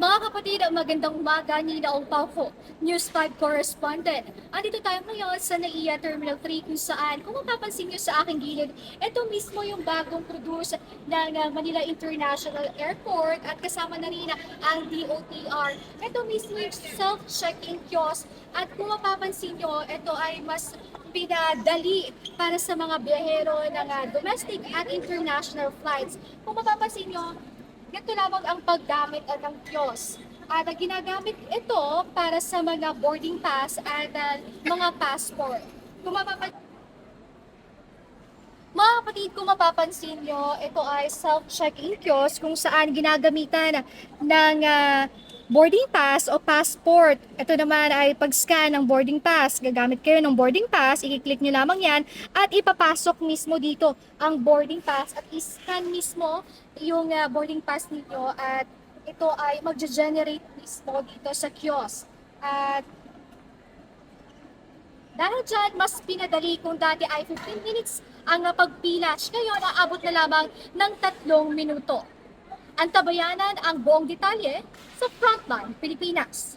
Mga kapatid, magandang umaga ni Naong Pauko, News 5 correspondent. Andito tayo ngayon sa NAIA Terminal 3 kung saan, kung mapapansin nyo sa aking gilid, ito mismo yung bagong produce ng uh, Manila International Airport at kasama na rin ang DOTR. Ito mismo yung self-check-in kiosk at kung mapapansin nyo, ito ay mas pinadali para sa mga biyahero ng uh, domestic at international flights. Kung mapapansin nyo, Ganito lamang ang paggamit uh, ng kiosk. At uh, ginagamit ito para sa mga boarding pass at uh, mga passport. Kung mapapa- mga kapatid, kung mapapansin nyo, ito ay self-check-in kiosk kung saan ginagamitan ng ah, boarding pass o passport. Ito naman ay pag-scan ng boarding pass. Gagamit kayo ng boarding pass, i-click nyo lamang yan at ipapasok mismo dito ang boarding pass at i-scan mismo yung ah, boarding pass ninyo at ito ay magge-generate mismo dito sa kiosk. At dahil dyan, mas pinadali kung dati ay 15 minutes ang pagpila. Ngayon, aabot na lamang ng tatlong minuto. Antabayanan ang buong detalye sa Frontline Pilipinas.